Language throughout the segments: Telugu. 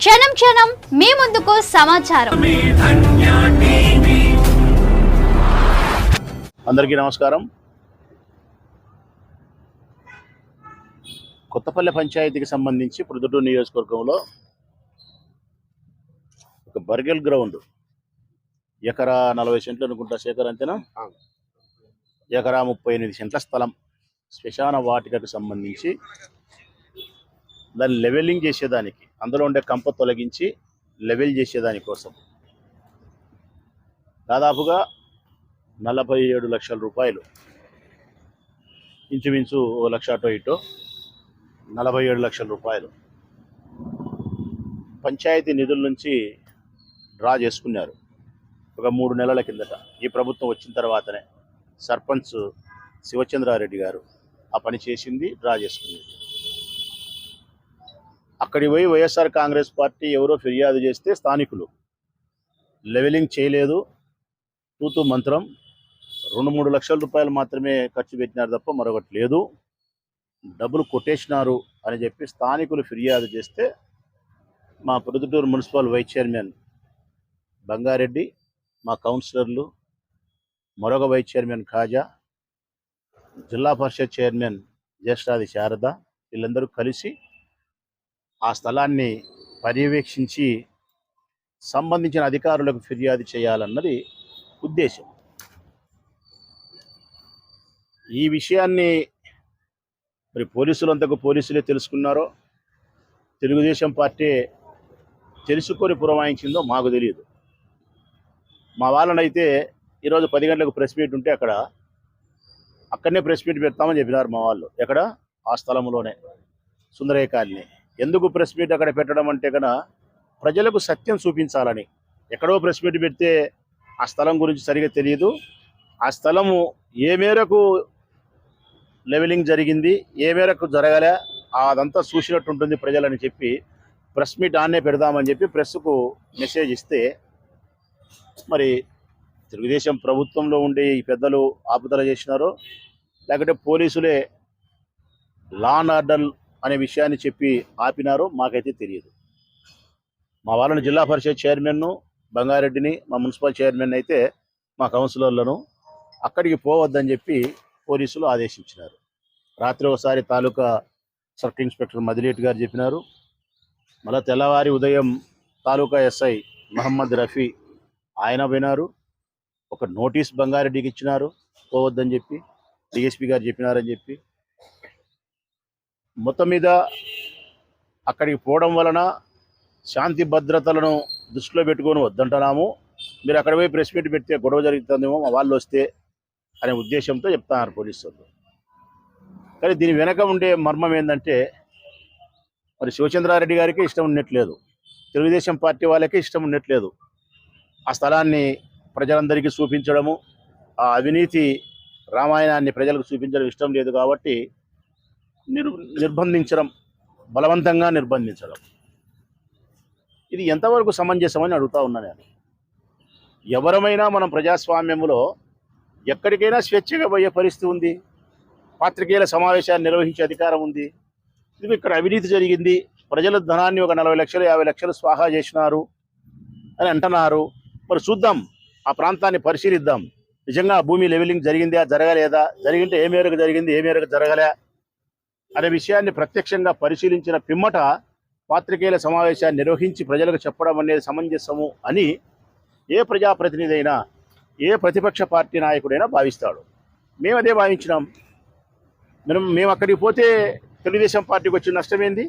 క్షణం క్షణం మీ ముందుకు సమాచారం. అందరికీ నమస్కారం. కొత్తపల్లి పంచాయతీకి సంబంధించి ప్రొద్దుటూరు నియోజకవర్గంలో ఒక బర్గెల్ గ్రౌండ్ ఎకరా నలభై సెంట్లు అనుకుంటా శేఖర్ అంతేనా? ఎకరా ముప్పై ఎనిమిది సెంట్ల స్థలం శ్మశాన వాటికకు సంబంధించి దాన్ని లెవెలింగ్ చేసేదానికి అందులో ఉండే కంప తొలగించి లెవెల్ చేసేదానికోసం దాదాపుగా నలభై ఏడు లక్షల రూపాయలు. ఇంచుమించు ఓ లక్ష అటో ఇటో నలభై ఏడు లక్షల రూపాయలు. పంచాయతీ నిధుల నుంచి డ్రా చేసుకున్నారు. ఒక మూడు నెలల కిందట. ఈ ప్రభుత్వం వచ్చిన తర్వాతనే సర్పంచ్ శివచంద్రారెడ్డి గారు ఆ పని చేసింది డ్రా చేసుకునేది అక్కడి పోయి వైఎస్ఆర్ కాంగ్రెస్ పార్టీ ఎవరో ఫిర్యాదు చేస్తే స్థానికులు. లెవెలింగ్ చేయలేదు. తూతు మంత్రం. రెండు మూడు లక్షల రూపాయలు మాత్రమే ఖర్చు పెట్టినారు తప్ప మరొకటి లేదు. డబ్బులు కొట్టేసినారు అని చెప్పి స్థానికులు ఫిర్యాదు చేస్తే మా Proddatur municipal vice chairman Bangareddy మా కౌన్సిలర్లు మరొక వైస్ చైర్మన్ ఖాజా జిల్లా పరిషత్ చైర్మన్ జ్యేష్ఠాది శారద వీళ్ళందరూ కలిసి ఆ స్థలాన్ని పర్యవేక్షించి సంబంధించిన అధికారులకు ఫిర్యాదు చేయాలన్నది ఉద్దేశం. ఈ విషయాన్ని మరి పోలీసులంతకు పోలీసులే తెలుసుకున్నారో తెలుగుదేశం పార్టీ తెలుసుకొని పురమాయించిందో మాకు తెలియదు. మా వాళ్ళనైతే ఈరోజు పది గంటలకు ప్రెస్ మీట్ ఉంటే అక్కడ అక్కడనే ప్రెస్ మీట్ పెడతామని చెప్పినారు మా వాళ్ళు. ఎక్కడ? ఆ స్థలంలోనే సుందరయ్య కాలనీ. ఎందుకు ప్రెస్ మీట్ అక్కడ పెట్టడం అంటే కనుక ప్రజలకు సత్యం చూపించాలని. ఎక్కడో ప్రెస్ మీట్ పెడితే ఆ స్థలం గురించి సరిగా తెలియదు. ఆ స్థలము ఏ మేరకు లెవెలింగ్ జరిగింది ఏ మేరకు జరగలే అదంతా చూసినట్టు ఉంటుంది ప్రజలని చెప్పి ప్రెస్ మీట్ ఆన్నే పెడదామని చెప్పి ప్రెస్కు మెసేజ్ ఇస్తే మరి తెలుగుదేశం ప్రభుత్వంలో ఉండే ఈ పెద్దలు ఆపుదల చేసినారో లేకపోతే పోలీసులే లా అండ్ ఆర్డర్ అనే విషయాన్ని చెప్పి ఆపినారో మాకైతే తెలియదు. మా వాళ్ళని జిల్లా పరిషత్ చైర్మన్ను బంగారెడ్డిని మా మున్సిపల్ చైర్మన్ అయితే మా కౌన్సిలర్లను అక్కడికి పోవద్దని చెప్పి పోలీసులు ఆదేశించినారు. రాత్రి ఒకసారి తాలూకా సర్కిల్ ఇన్స్పెక్టర్ మదిలేటి గారు చెప్పినారు. మళ్ళీ తెల్లవారి ఉదయం తాలూకా ఎస్ఐ మహమ్మద్ రఫీ ఆయన పోయినారు. ఒక నోటీస్ బంగారెడ్డికి ఇచ్చినారు. పోవద్దని చెప్పి డిఎస్పీ గారు చెప్పినారని చెప్పి మొత్తం మీద అక్కడికి పోవడం వలన శాంతి భద్రతలను దృష్టిలో పెట్టుకొని వద్దంటున్నాము. మీరు అక్కడ పోయి ప్రెస్ మీట్ పెడితే గొడవ జరుగుతుందేమో మా వాళ్ళు వస్తే అనే ఉద్దేశంతో చెప్తున్నారు పోలీసులు కానీ దీని వెనక ఉండే మర్మం ఏంటంటే మరి శివచంద్రారెడ్డి గారికి ఇష్టం ఉండట్లేదు. తెలుగుదేశం పార్టీ వాళ్ళకి ఇష్టం ఉండట్లేదు. ఆ స్థలాన్ని ప్రజలందరికీ చూపించడము ఆ అవినీతి రామాయణాన్ని ప్రజలకు చూపించడం ఇష్టం లేదు కాబట్టి నిర్ నిర్బంధించడం బలవంతంగా నిర్బంధించడం. ఇది ఎంతవరకు సమంజసమని అడుగుతా ఉన్నా నేను. ఎవరమైనా మనం ప్రజాస్వామ్యంలో ఎక్కడికైనా స్వేచ్ఛగా పోయే పరిస్థితి ఉంది. పాత్రికేయుల సమావేశాన్ని నిర్వహించే అధికారం ఉంది. ఇది ఇక్కడ అవినీతి జరిగింది. ప్రజల ధనాన్ని ఒక నలభై లక్షలు యాభై లక్షలు స్వాహా చేసినారు అని అంటున్నారు. మరి చూద్దాం. ఆ ప్రాంతాన్ని పరిశీలిద్దాం. నిజంగా భూమి లెవెలింగ్ జరిగిందా జరగలేదా? జరిగింటే ఏ మేరకు జరిగింది ఏ మేరకు జరగలే? అనే విషయాన్ని ప్రత్యక్షంగా పరిశీలించిన పిమ్మట పాత్రికేయుల సమావేశాన్ని నిర్వహించి ప్రజలకు చెప్పడం అనేది సమంజసము అని ఏ ప్రజాప్రతినిధి అయినా ఏ ప్రతిపక్ష పార్టీ నాయకుడైనా భావిస్తాడు. మేము అదే భావించినాం. మనం మేము అక్కడికి పోతే తెలుగుదేశం పార్టీకి వచ్చిన నష్టమేంది?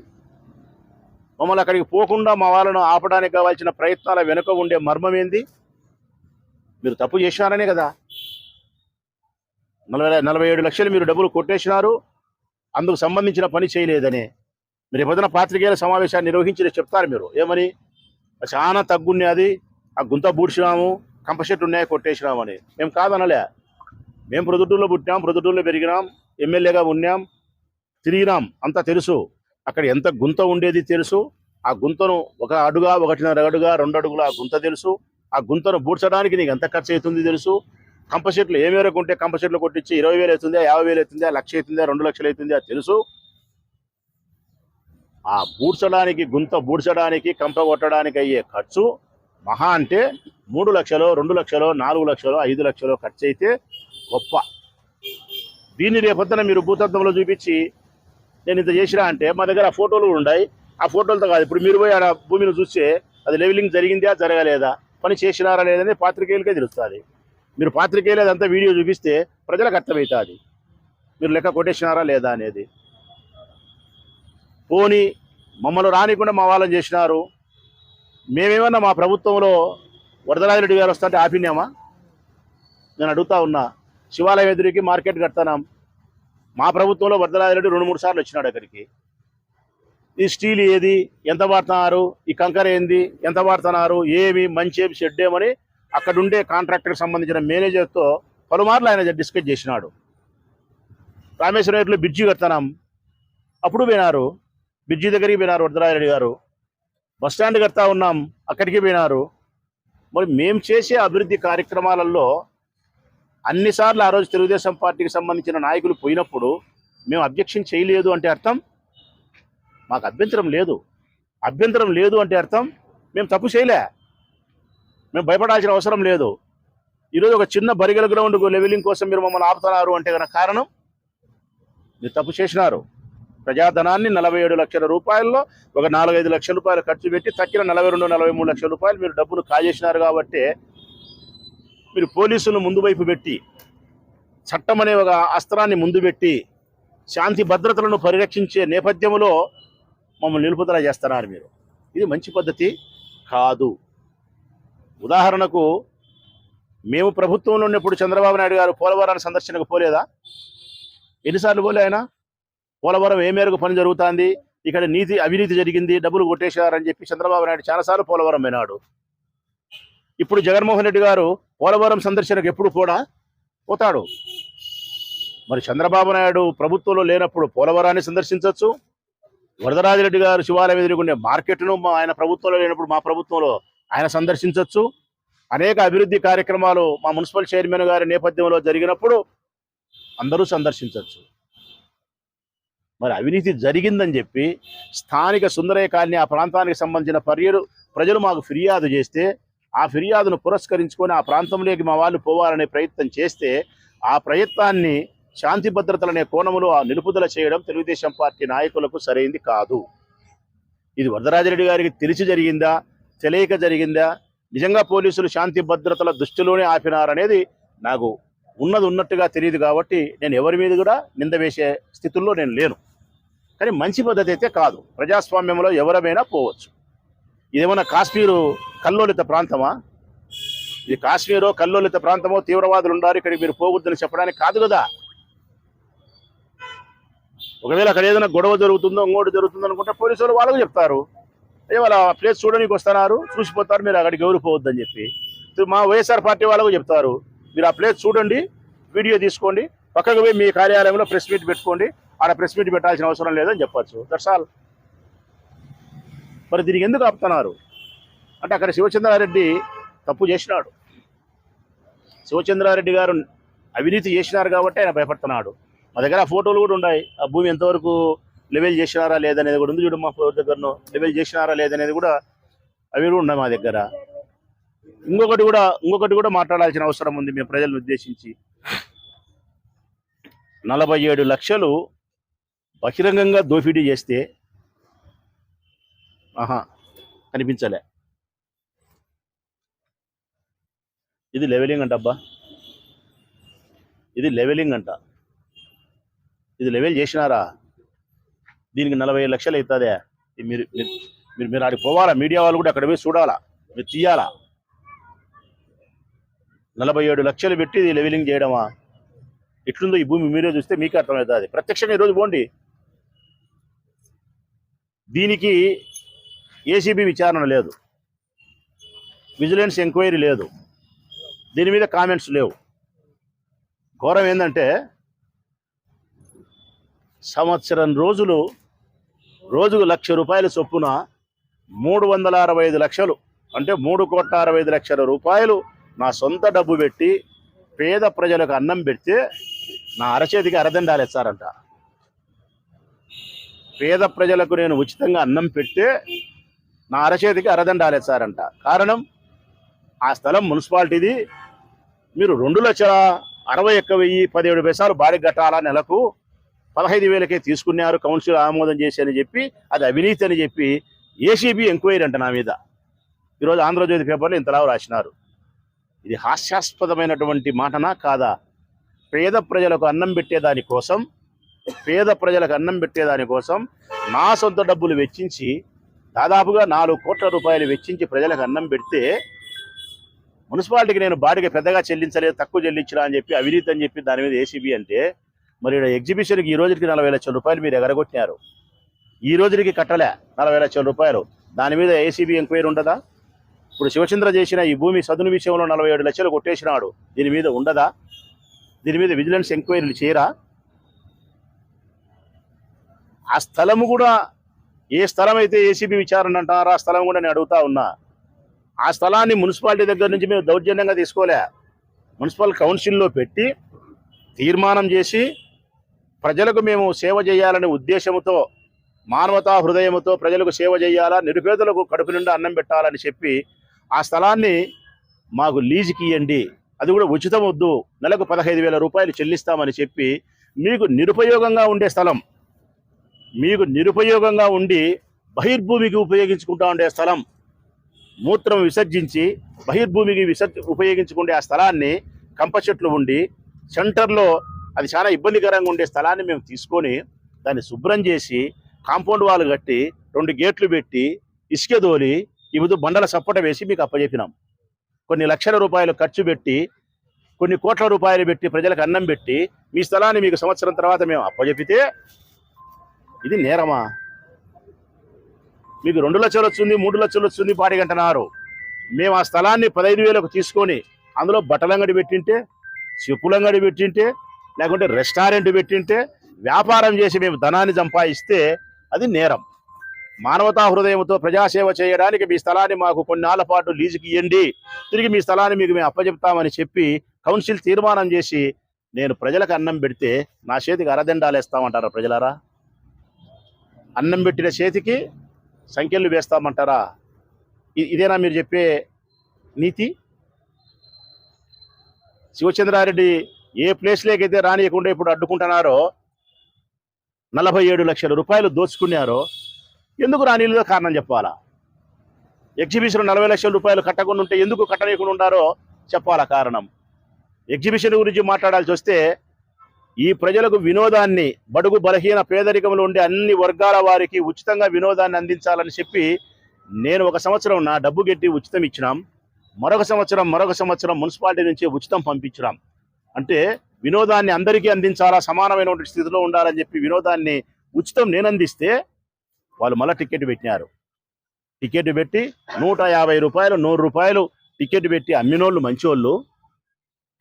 మమ్మల్ని అక్కడికి పోకుండా మా వాళ్ళను ఆపడానికి కావాల్సిన ప్రయత్నాల వెనుక ఉండే మర్మం ఏంది మీరు తప్పు చేసినారనే కదా. నలభై నలభై ఏడు లక్షలు మీరు డబ్బులు కొట్టేసినారు. అందుకు సంబంధించిన పని చేయలేదని. మీరు పొద్దున పాత్రికేయుల సమావేశాన్ని నిర్వహించి చెప్తారు మీరు. ఏమని? చాలా తగ్గున్నాయి అది. ఆ గుంత బూడ్చినాము కంపషెట్ ఉన్నాయి కొట్టేసినాము అని. మేము కాదనలే. మేము ప్రొద్దుటూరులో పుట్టినాం ప్రొద్దుటూరులో పెరిగినాం ఎమ్మెల్యేగా ఉన్నాం తిరిగినాం. అంతా తెలుసు. అక్కడ ఎంత గుంత ఉండేది తెలుసు. ఆ గుంతను ఒక అడుగా ఒకటిన్నర అడుగా రెండు అడుగుల ఆ గుంత తెలుసు. ఆ గుంతను బూడ్చడానికి నీకు ఎంత ఖర్చు అవుతుంది తెలుసు. కంపసెట్లు ఏ మేరకు ఉంటే కంపసెట్లు కొట్టించి ఇరవై వేలు అవుతుందా యాభై వేలు అవుతుందా లక్ష అవుతుందా రెండు లక్షలు అవుతుందా తెలుసు. ఆ బూడ్చడానికి గుంత బూడ్చడానికి కంప కొట్టడానికి అయ్యే ఖర్చు మహా అంటే మూడు లక్షలు రెండు లక్షలు నాలుగు లక్షలు ఐదు లక్షలు ఖర్చు అయితే గొప్ప. దీన్ని రేపొద్దున మీరు భూతత్వంలో చూపించి నేను ఇంత చేసినా అంటే మా దగ్గర ఆ ఫోటోలు కూడా ఉన్నాయి ఆ ఫోటోలతో కాదు ఇప్పుడు మీరు పోయి ఆడ భూమిని చూస్తే అది లెవెలింగ్ జరిగిందా జరగలేదా పని చేసినారా లేదని పాత్రికేయులకే తెలుస్తుంది. మీరు పాత్రికేయులు అదంతా వీడియో చూపిస్తే ప్రజలకు అర్థమవుతుంది. మీరు లెక్క కొట్టేసినారా లేదా అనేది. పోని మమ్మల్ని రానికుండా మా వాళ్ళని చేసినారు. మేమేమన్నా మా ప్రభుత్వంలో వరదరాజిరెడ్డి గారు వస్తుంటే ఆపినామా? నేను అడుగుతా ఉన్నా. శివాలయం ఎదురుకి మార్కెట్ కడతాం మా ప్రభుత్వంలో వరదరాజిరెడ్డి రెండు మూడు సార్లు వచ్చినాడు అక్కడికి. ఈ స్టీల్ ఏది? ఎంత వాడుతున్నారు? ఈ కంకర ఏంది? ఎంత వాడుతున్నారు? ఏమి? మంచి ఏమి? షెడ్ ఏమని అక్కడుండే కాంట్రాక్టర్కి సంబంధించిన మేనేజర్తో పలుమార్లు ఆయన డిస్కస్ చేసినాడు. రామేశ్వరం రేట్లో బ్రిడ్జి కడతాం అప్పుడు పోయినారు. బ్రిడ్జి దగ్గరికి పోయినారు వరదరాయరెడ్డి గారు. బస్ స్టాండ్ కడతా ఉన్నాం. అక్కడికి పోయినారు. మరి మేము చేసే అభివృద్ధి కార్యక్రమాలలో అన్నిసార్లు ఆ రోజు తెలుగుదేశం పార్టీకి సంబంధించిన నాయకులు పోయినప్పుడు మేము అబ్జెక్షన్ చేయలేదు అంటే అర్థం? మాకు అభ్యంతరం లేదు. అభ్యంతరం లేదు అంటే అర్థం? మేము తప్పు చేయలే. మేము భయపడాల్సిన అవసరం లేదు. ఈరోజు ఒక చిన్న బరిగల గ్రౌండ్ లెవెలింగ్ కోసం మీరు మమ్మల్ని ఆపుతున్నారు అంటే కనుక కారణం? మీరు తప్పు చేసినారు. ప్రజాధనాన్ని నలభై ఏడు లక్షల రూపాయల్లో ఒక నాలుగైదు లక్షల రూపాయలు ఖర్చు పెట్టి తక్కిన నలభై రెండు నలభై మూడు లక్షల రూపాయలు మీరు డబ్బును కాజేసినారు కాబట్టి మీరు పోలీసులను ముందు వైపు పెట్టి చట్టం అనే ఒక అస్త్రాన్ని ముందు పెట్టి శాంతి భద్రతలను పరిరక్షించే నేపథ్యంలో మమ్మల్ని నిలుపుదల చేస్తున్నారు మీరు. ఇది మంచి పద్ధతి కాదు. ఉదాహరణకు మేము ప్రభుత్వంలో ఉన్నప్పుడు చంద్రబాబు నాయుడు గారు పోలవరాన్ని సందర్శనకు పోలేదా? ఎన్నిసార్లు పోలే ఆయన? పోలవరం ఏ మేరకు పని జరుగుతుంది? ఇక్కడ నీతి అవినీతి జరిగింది డబ్బులు కొట్టేశారని చెప్పి చంద్రబాబు నాయుడు చాలాసార్లు పోలవరం పోయినాడు ఇప్పుడు జగన్మోహన్ రెడ్డి గారు పోలవరం సందర్శనకు ఎప్పుడు కూడా పోతాడు. మరి చంద్రబాబు నాయుడు ప్రభుత్వంలో లేనప్పుడు పోలవరాన్ని సందర్శించవచ్చు వరదరాజిరెడ్డి గారు శివాలయం ఎదుర్కొనే మార్కెట్ను మా ఆయన ప్రభుత్వంలో లేనప్పుడు మా ప్రభుత్వంలో ఆయన సందర్శించవచ్చు అనేక అభివృద్ధి కార్యక్రమాలు మా మున్సిపల్ చైర్మన్ గారి నేపథ్యంలో జరిగినప్పుడు అందరూ సందర్శించవచ్చు మరి అవినీతి జరిగిందని చెప్పి స్థానిక సుందరయ్య కాలనీ ఆ ప్రాంతానికి సంబంధించిన పర్యలు ప్రజలు మాకు ఫిర్యాదు చేస్తే ఆ ఫిర్యాదును పురస్కరించుకొని ఆ ప్రాంతంలోకి మా వాళ్ళు పోవాలనే ప్రయత్నం చేస్తే ఆ ప్రయత్నాన్ని శాంతి భద్రతలనే కోణములు ఆ నిలుపుదల చేయడం తెలుగుదేశం పార్టీ నాయకులకు సరైంది కాదు. ఇది వరదరాజరెడ్డి గారికి తెలిసి జరిగిందా? తెలియక జరిగిందా? నిజంగా పోలీసులు శాంతి భద్రతల దృష్టిలోనే ఆపినారనేది నాకు ఉన్నది ఉన్నట్టుగా తెలియదు కాబట్టి నేను ఎవరి మీద కూడా నింద వేసే స్థితుల్లో నేను లేను. కానీ మంచి పద్ధతి అయితే కాదు. ప్రజాస్వామ్యంలో ఎవరమైనా పోవచ్చు. ఇదేమన్నా కాశ్మీరు కల్లోలిత ప్రాంతమా? ఇది కాశ్మీరో కల్లోలిత ప్రాంతమో తీవ్రవాదులు ఉన్నారు ఇక్కడికి మీరు పోకూడదని చెప్పడానికి కాదు కదా. ఒకవేళ అక్కడ ఏదైనా గొడవ జరుగుతుందో ఇంకోటి జరుగుతుందో అనుకుంటే పోలీసులు వాళ్ళకు చెప్తారు. వాళ్ళ ప్లేస్ చూడడానికి వస్తున్నారు చూసిపోతారు మీరు అక్కడికి ఎవరు పోవద్దని చెప్పి మా వైఎస్ఆర్ పార్టీ వాళ్ళకు చెప్తారు మీరు ఆ ప్లేస్ చూడండి వీడియో తీసుకోండి పక్కకు పోయి మీ కార్యాలయంలో ప్రెస్ మీట్ పెట్టుకోండి ఆడ ప్రెస్ మీట్ పెట్టాల్సిన అవసరం లేదని చెప్పచ్చు. దట్స్ ఆల్ మరి దీనికి ఎందుకు ఆపుతున్నారు? అంటే అక్కడ శివచంద్రారెడ్డి తప్పు చేసినాడు. శివచంద్రారెడ్డి గారు అవినీతి చేసినారు కాబట్టి ఆయన భయపడుతున్నాడు. మా దగ్గర ఫోటోలు కూడా ఉన్నాయి. ఆ భూమి ఎంతవరకు లెవెల్ చేసినారా లేదనేది కూడా ఉంది. చూడు మా ఫ్లోర్ దగ్గరను లెవెల్ చేసినారా లేదనేది కూడా అవి కూడా ఉన్నాయి మా దగ్గర. ఇంకొకటి కూడా ఇంకొకటి కూడా మాట్లాడాల్సిన అవసరం ఉంది మేము ప్రజలను ఉద్దేశించి. నలభై ఏడు లక్షలు బహిరంగంగా దోపిడీ చేస్తే ఆహా కనిపించలే. ఇది లెవెలింగ్ అంట అబ్బా. ఇది లెవెలింగ్ అంట. ఇది లెవెల్ చేసినారా? దీనికి నలభై లక్షలు అవుతుందే? ఇది మీరు మీరు మీరు ఆడికి పోవాలా? మీడియా వాళ్ళు కూడా అక్కడ పోయి చూడాలా? మీరు తీయాలా? నలభై ఏడు లక్షలు పెట్టి ఇది లెవెలింగ్ చేయడమా? ఎట్లుందో ఈ భూమి మీరే చూస్తే మీకే అర్థమవుతుంది. ప్రత్యక్షంగా ఈరోజు పోండి. దీనికి ఏసీబీ విచారణ లేదు. విజిలెన్స్ ఎంక్వైరీ లేదు. దీని మీద కామెంట్స్ లేవు. ఘోరం ఏంటంటే సంవత్సరం రోజులు రోజుకు లక్ష రూపాయల చొప్పున మూడు వందల అరవై ఐదు లక్షలు అంటే మూడు కోట్ల అరవై ఐదు లక్షల రూపాయలు నా సొంత డబ్బు పెట్టి పేద ప్రజలకు అన్నం పెడితే నా అరచేతికి అరదండాలు ఇస్తారంట పేద ప్రజలకు నేను ఉచితంగా అన్నం పెడితే నా అరచేతికి అరదండాలు సార్ కారణం ఆ స్థలం మున్సిపాలిటీది. మీరు రెండు లక్షల అరవై ఒక్క వెయ్యి పదిహేడు పైసలు బాడీ కట్టాలా నెలకు? పదహైదు వేలకే తీసుకున్నారు కౌన్సిల్ ఆమోదం చేసి అని చెప్పి అది అవినీతి అని చెప్పి ఏసీబీ ఎంక్వైరీ అంట నా మీద. ఈరోజు ఆంధ్రజ్యోతి పేపర్లో ఇంతలా రాసినారు. ఇది హాస్యాస్పదమైనటువంటి మాటనా కాదా? పేద ప్రజలకు అన్నం పెట్టేదాని కోసం పేద ప్రజలకు అన్నం పెట్టేదాని కోసం నా సొంత డబ్బులు వెచ్చించి దాదాపుగా నాలుగు కోట్ల రూపాయలు వెచ్చించి ప్రజలకు అన్నం పెడితే మున్సిపాలిటీకి నేను బాడిగ పెద్దగా చెల్లించలేదు తక్కువ చెల్లించినా అని చెప్పి అవినీతి అని చెప్పి దాని మీద ఏసీబీ అంటే మరి ఎగ్జిబిషన్కి ఈ రోజుకి నలభై లక్షల రూపాయలు మీరు ఎగరగొట్టినారు. ఈ రోజుకి కట్టలే నలభై లక్షల రూపాయలు. దాని మీద ఏసీబీ ఎంక్వైరీ ఉండదా? ఇప్పుడు శివచంద్ర చేసిన ఈ భూమి సదును విషయంలో నలభై ఏడు లక్షలు కొట్టేసినాడు. దీని మీద ఉండదా? దీని మీద విజిలెన్స్ ఎంక్వైరీలు చేయరా? ఆ స్థలము కూడా ఏ స్థలం అయితే ఏసీబీ విచారణ అంటారో ఆ స్థలం కూడా నేను అడుగుతా ఉన్నా. ఆ స్థలాన్ని మున్సిపాలిటీ దగ్గర నుంచి మేము దౌర్జన్యంగా తీసుకోలే. మున్సిపల్ కౌన్సిల్లో పెట్టి తీర్మానం చేసి ప్రజలకు మేము సేవ చేయాలనే ఉద్దేశంతో మానవతా హృదయంతో ప్రజలకు సేవ చేయాలా నిరుపేదలకు కడుపు నిండా అన్నం పెట్టాలని చెప్పి ఆ స్థలాన్ని మాకు లీజుకి ఇవ్వండి అది కూడా ఉచితం వద్దు. నెలకు పదహైదు వేల రూపాయలు చెల్లిస్తామని చెప్పి మీకు నిరుపయోగంగా ఉండే స్థలం మీకు నిరుపయోగంగా ఉండి బహిర్భూమికి ఉపయోగించుకుంటా ఉండే స్థలం మూత్రం విసర్జించి బహిర్భూమికి విసర్జ ఉపయోగించుకునే ఆ స్థలాన్ని కంప చెట్లు ఉండి సెంటర్లో అది చాలా ఇబ్బందికరంగా ఉండే స్థలాన్ని మేము తీసుకొని దాన్ని శుభ్రం చేసి కాంపౌండ్ వాల్ కట్టి రెండు గేట్లు పెట్టి ఇసుక దోలి ఇవిదు బండల సప్పట వేసి మీకు అప్పచెప్పినాం కొన్ని లక్షల రూపాయలు ఖర్చు పెట్టి కొన్ని కోట్ల రూపాయలు పెట్టి ప్రజలకు అన్నం పెట్టి మీ స్థలాన్ని మీకు సంవత్సరం తర్వాత మేము అప్పచెపితే ఇది నేరమా? మీకు రెండు లక్షలు వచ్చింది మూడు లక్షలు వచ్చింది పాడిగంటన్నారు మేము ఆ స్థలాన్ని పదహైదు వేలకు తీసుకొని అందులో బట్టలంగడి పెట్టింటే చెప్పులంగడి పెట్టింటే లేకుంటే రెస్టారెంట్ పెట్టింటే వ్యాపారం చేసి మేము ధనాన్ని సంపాదిస్తే అది నేరం. మానవతా హృదయంతో ప్రజాసేవ చేయడానికి మీ స్థలాన్ని మాకు కొన్నాళ్ళ పాటు లీజుకి ఇవ్వండి తిరిగి మీ స్థలాన్ని మీకు మేము అప్పచెప్తామని చెప్పి కౌన్సిల్ తీర్మానం చేసి నేను ప్రజలకు అన్నం పెడితే నా చేతికి అరదండాలు వేస్తామంటారా ప్రజలారా? అన్నం పెట్టిన చేతికి సంఖ్యలు వేస్తామంటారా? ఇదేనా మీరు చెప్పే నీతి? శివచంద్రారెడ్డి ఏ ప్లేస్లోకైతే రానియకుండా ఇప్పుడు అడ్డుకుంటున్నారో నలభై ఏడు లక్షల రూపాయలు దోచుకున్నారో ఎందుకు రానిలేదో కారణం చెప్పాలా? ఎగ్జిబిషన్ నలభై లక్షల రూపాయలు కట్టకుండా ఉంటే ఎందుకు కట్టనీయకుండా ఉండారో చెప్పాలా కారణం? ఎగ్జిబిషన్ గురించి మాట్లాడాల్సి వస్తే ఈ ప్రజలకు వినోదాన్ని బడుగు బలహీన పేదరికంలో ఉండే అన్ని వర్గాల వారికి ఉచితంగా వినోదాన్ని అందించాలని చెప్పి నేను ఒక సంవత్సరం నా డబ్బు గెట్టి ఉచితం ఇచ్చినాం. మరొక సంవత్సరం మరొక సంవత్సరం మున్సిపాలిటీ నుంచి ఉచితం పంపించినాం. అంటే వినోదాన్ని అందరికీ అందించాలా సమానమైనటువంటి స్థితిలో ఉండాలని చెప్పి వినోదాన్ని ఉచితం నేను అందిస్తే వాళ్ళు మళ్ళీ టికెట్ పెట్టినారు. టికెట్ పెట్టి నూట యాభై రూపాయలు నూరు రూపాయలు టికెట్ పెట్టి అమ్మినోళ్ళు మంచివాళ్ళు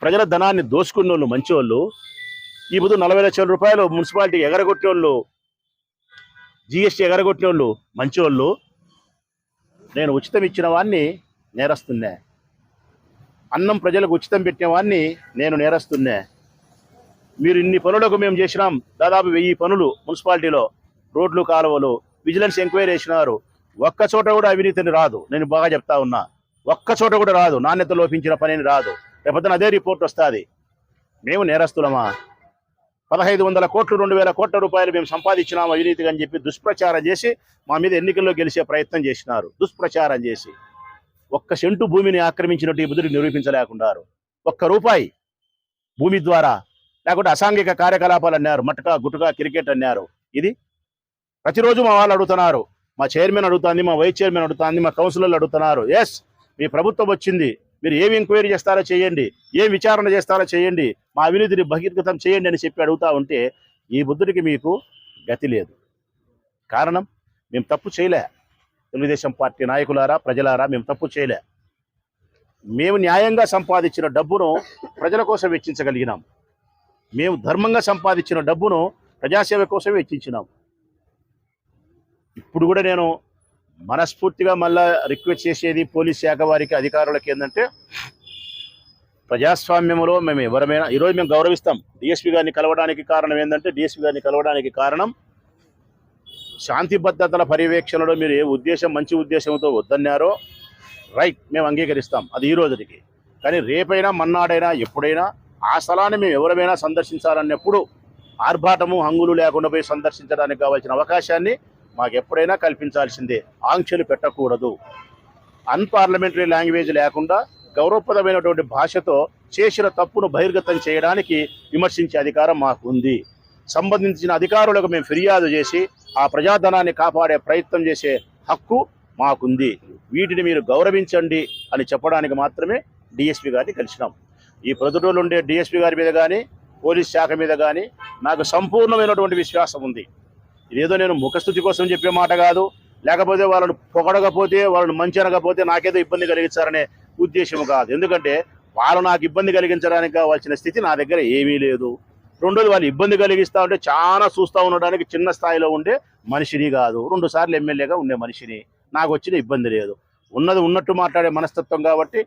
ప్రజల ధనాన్ని దోసుకున్నోళ్ళు మంచివాళ్ళు ఈ బుధు నలభై లక్షల రూపాయలు మున్సిపాలిటీ ఎగరగొట్టేవాళ్ళు జిఎస్టీ ఎగరగొట్టినోళ్ళు వాళ్ళు నేను ఉచితం ఇచ్చిన వాడిని నేరస్తున్నే. అన్నం ప్రజలకు ఉచితం పెట్టిన వాడిని నేను నేరస్తున్నే. మీరు ఇన్ని పనులకు మేము చేసినాం. దాదాపు వెయ్యి పనులు మున్సిపాలిటీలో రోడ్లు కాలువలు విజిలెన్స్ ఎంక్వైరీ చేసినారు. ఒక్క చోట కూడా అవినీతిని రాదు. నేను బాగా చెప్తా ఉన్నా. ఒక్క చోట కూడా రాదు. నాణ్యత లోపించిన పనిని రాదు. రేపొద్దున అదే రిపోర్ట్ వస్తుంది. మేము నేరస్తులమా? పదహైదు వందల కోట్లు రెండు వేల కోట్ల రూపాయలు మేము సంపాదించినాం అవినీతిగా అని చెప్పి దుష్ప్రచారం చేసి మా మీద ఎన్నికల్లో గెలిచే ప్రయత్నం చేసినారు. దుష్ప్రచారం చేసి. ఒక్క సెంటు భూమిని ఆక్రమించినట్టు ఈ బుద్ధుడు నిరూపించలేకున్నారు ఒక్క రూపాయి భూమి ద్వారా లేకుంటే అసాంఘిక కార్యకలాపాలు అన్నారు మటక గుట్టుగా క్రికెట్ అన్నారు. ఇది ప్రతిరోజు మా వాళ్ళు అడుగుతున్నారు మా చైర్మన్ అడుగుతుంది మా వైస్ చైర్మన్ అడుగుతుంది మా కౌన్సిలర్లు అడుగుతున్నారు. ఎస్ మీ ప్రభుత్వం వచ్చింది మీరు ఏమి ఎంక్వైరీ చేస్తారో చేయండి ఏం విచారణ చేస్తారో చేయండి మా అవినీతిని బహిర్గతం చేయండి అని చెప్పి అడుగుతా ఉంటే ఈ బుద్ధుడికి మీకు గతి లేదు. కారణం మేము తప్పు చేయలే. తెలుగుదేశం పార్టీ నాయకులారా ప్రజలారా మేము తప్పు చేయలే. మేము న్యాయంగా సంపాదించిన డబ్బును ప్రజల కోసం వెచ్చించగలిగినాం. మేము ధర్మంగా సంపాదించిన డబ్బును ప్రజాసేవ కోసం వెచ్చించినాం. ఇప్పుడు కూడా నేను మనస్ఫూర్తిగా మళ్ళా రిక్వెస్ట్ చేసేది పోలీస్ శాఖ వారికి అధికారులకి ఏంటంటే ప్రజాస్వామ్యంలో మేము ఎవరమైనా ఈరోజు మేము గౌరవిస్తాం. డిఎస్పీ గారిని కలవడానికి కారణం ఏంటంటే డిఎస్పీ గారిని కలవడానికి కారణం శాంతి భద్రతల పర్యవేక్షణలో మీరు ఏ ఉద్దేశం మంచి ఉద్దేశంతో వద్దన్నారో రైట్ మేము అంగీకరిస్తాం. అది ఈ రోజుకి. కానీ రేపైనా మన్నాడైనా ఎప్పుడైనా ఆ స్థలాన్ని మేము ఎవరమైనా సందర్శించాలన్నప్పుడు ఆర్భాటము హంగులు లేకుండా పోయి సందర్శించడానికి కావాల్సిన అవకాశాన్ని మాకు ఎప్పుడైనా కల్పించాల్సిందే. ఆంక్షలు పెట్టకూడదు. అన్పార్లమెంటరీ లాంగ్వేజ్ లేకుండా గౌరవప్రదమైనటువంటి భాషతో చేసిన తప్పును బహిర్గతం చేయడానికి విమర్శించే అధికారం మాకు ఉంది సంబంధించిన అధికారులకు మేము ఫిర్యాదు చేసి ఆ ప్రజాధనాన్ని కాపాడే ప్రయత్నం చేసే హక్కు మాకుంది. వీటిని మీరు గౌరవించండి అని చెప్పడానికి మాత్రమే డిఎస్పి గారిని కలిసినాం. ఈ ప్రొద్దుటూరులో ఉండే డిఎస్పి గారి మీద కానీ పోలీస్ శాఖ మీద కానీ నాకు సంపూర్ణమైనటువంటి విశ్వాసం ఉంది. ఇదేదో నేను ముఖస్థుతి కోసం చెప్పే మాట కాదు. లేకపోతే వాళ్ళని పొగడకపోతే వాళ్ళని మంచి అనకపోతే నాకేదో ఇబ్బంది కలిగించారనే ఉద్దేశం కాదు. ఎందుకంటే వాళ్ళు నాకు ఇబ్బంది కలిగించడానికి కావాల్సిన స్థితి నా దగ్గర ఏమీ లేదు. రెండోది వాళ్ళు ఇబ్బంది కలిగిస్తా ఉంటే చాలా చూస్తూ ఉండడానికి చిన్న స్థాయిలో ఉండే మనిషిని కాదు. రెండు సార్లు ఎమ్మెల్యేగా ఉండే మనిషిని. నాకు వచ్చిన ఇబ్బంది లేదు. ఉన్నది ఉన్నట్టు మాట్లాడే మనస్తత్వం కాబట్టి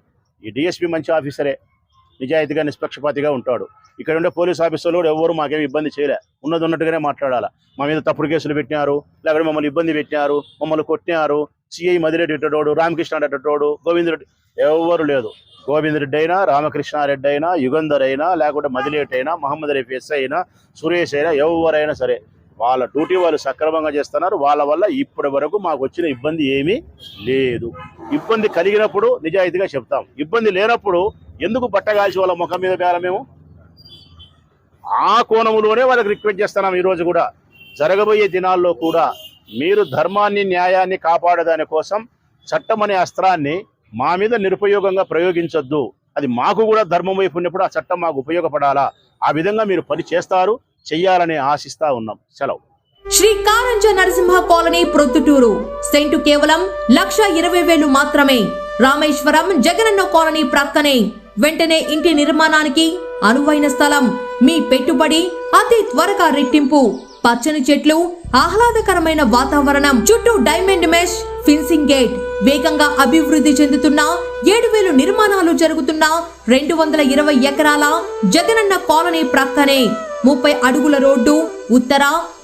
ఈ డిఎస్పీ మంచి ఆఫీసరే. నిజాయితీగా నిష్పక్షపాతిగా ఉంటాడు. ఇక్కడ ఉండే పోలీస్ ఆఫీసర్లు కూడా ఎవరు మాకేమి ఇబ్బంది చేయలే. ఉన్నది ఉన్నట్టుగానే మాట్లాడాలి. మా మీద తప్పుడు కేసులు పెట్టినారు. లేకపోతే మమ్మల్ని ఇబ్బంది పెట్టినారు. మమ్మల్ని కొట్టినారు. సిఐ మదిరెడ్డి ఇట్టోడు రామకృష్ణ అట్టోడు గోవిందరెడ్డి ఎవరు లేదు. గోవిందరెడ్డి అయినా రామకృష్ణారెడ్డి అయినా యుగంధర్ అయినా లేకుంటే మదిలేట్ అయినా మహమ్మద్ రఫీ ఎస్ అయినా సురేష్ అయినా ఎవరైనా సరే వాళ్ళ డ్యూటీ వాళ్ళు సక్రమంగా చేస్తున్నారు. వాళ్ళ వల్ల ఇప్పటి వరకు మాకు వచ్చిన ఇబ్బంది ఏమీ లేదు. ఇబ్బంది కలిగినప్పుడు నిజాయితీగా చెప్తాం. ఇబ్బంది లేనప్పుడు ఎందుకు బట్టగాల్చి వాళ్ళ ముఖం మీద వేయాలి మేము? ఆ కోణంలోనే వాళ్ళకి రిక్వెస్ట్ చేస్తున్నాం ఈరోజు కూడా. జరగబోయే దినాల్లో కూడా మీరు ధర్మాన్ని న్యాయాన్ని కాపాడదాని కోసం చట్టం అనే అస్త్రాన్ని మా మీద నిరుపయోగంగా ప్రయోగించొద్దు. అది మాకు కూడా ధర్మం వైపు ఉన్నప్పుడు ఆ చట్టం మాకు ఉపయోగపడాలా? ఆ విధంగా మీరు పని చేస్తారు చెయ్యాలని ఆశిస్తా ఉన్నాం. సెలవు. శ్రీ కారంజ నరసింహ కాలనీ ప్రొద్దుటూరు. సెంటు కేవలం లక్ష ఇరవై వేలు మాత్రమే. రామేశ్వరం జగనన్న కాలనీ ప్రక్కనే. వెంటనే ఇంటి నిర్మాణానికి అనువైన స్థలం మీ పెట్టుబడి అతి త్వరగా రెట్టింపు. పచ్చని చెట్లు ఆహ్లాదకరమైన వాతావరణం చుట్టూ డైమండ్ మెష్ ఫిన్సింగ్ గేట్. వేగంగా అభివృద్ధి చెందుతున్న ఏడు వేలు నిర్మాణాలు జరుగుతున్న రెండు వందల ఇరవై ఎకరాల జగనన్న కాలనీ ప్రక్కనే ముప్పై అడుగుల రోడ్డు ఉత్తర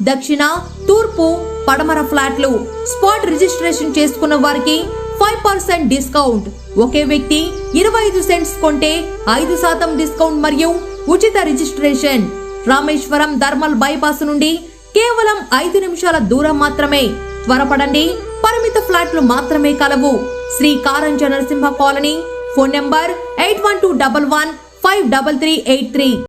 దక్షిణ తూర్పు పడమర ఫ్లాట్లు. స్పాట్ రిజిస్ట్రేషన్ చేసుకున్న వారికి ఫైవ్ పర్సెంట్ డిస్కౌంట్. ఒకే వ్యక్తి ఇరవై ఐదు సెంట్స్ కొంటే ఐదు శాతం డిస్కౌంట్ మరియు ఉచిత రిజిస్ట్రేషన్. రామేశ్వరం ధర్మల్ బైపాస్ నుండి కేవలం ఐదు నిమిషాల దూరం మాత్రమే. త్వరపడండి. పరిమిత ఫ్లాట్లు మాత్రమే కలవు. Shri Karanja Narasimha colony phone number eight one two double one five double three eight three.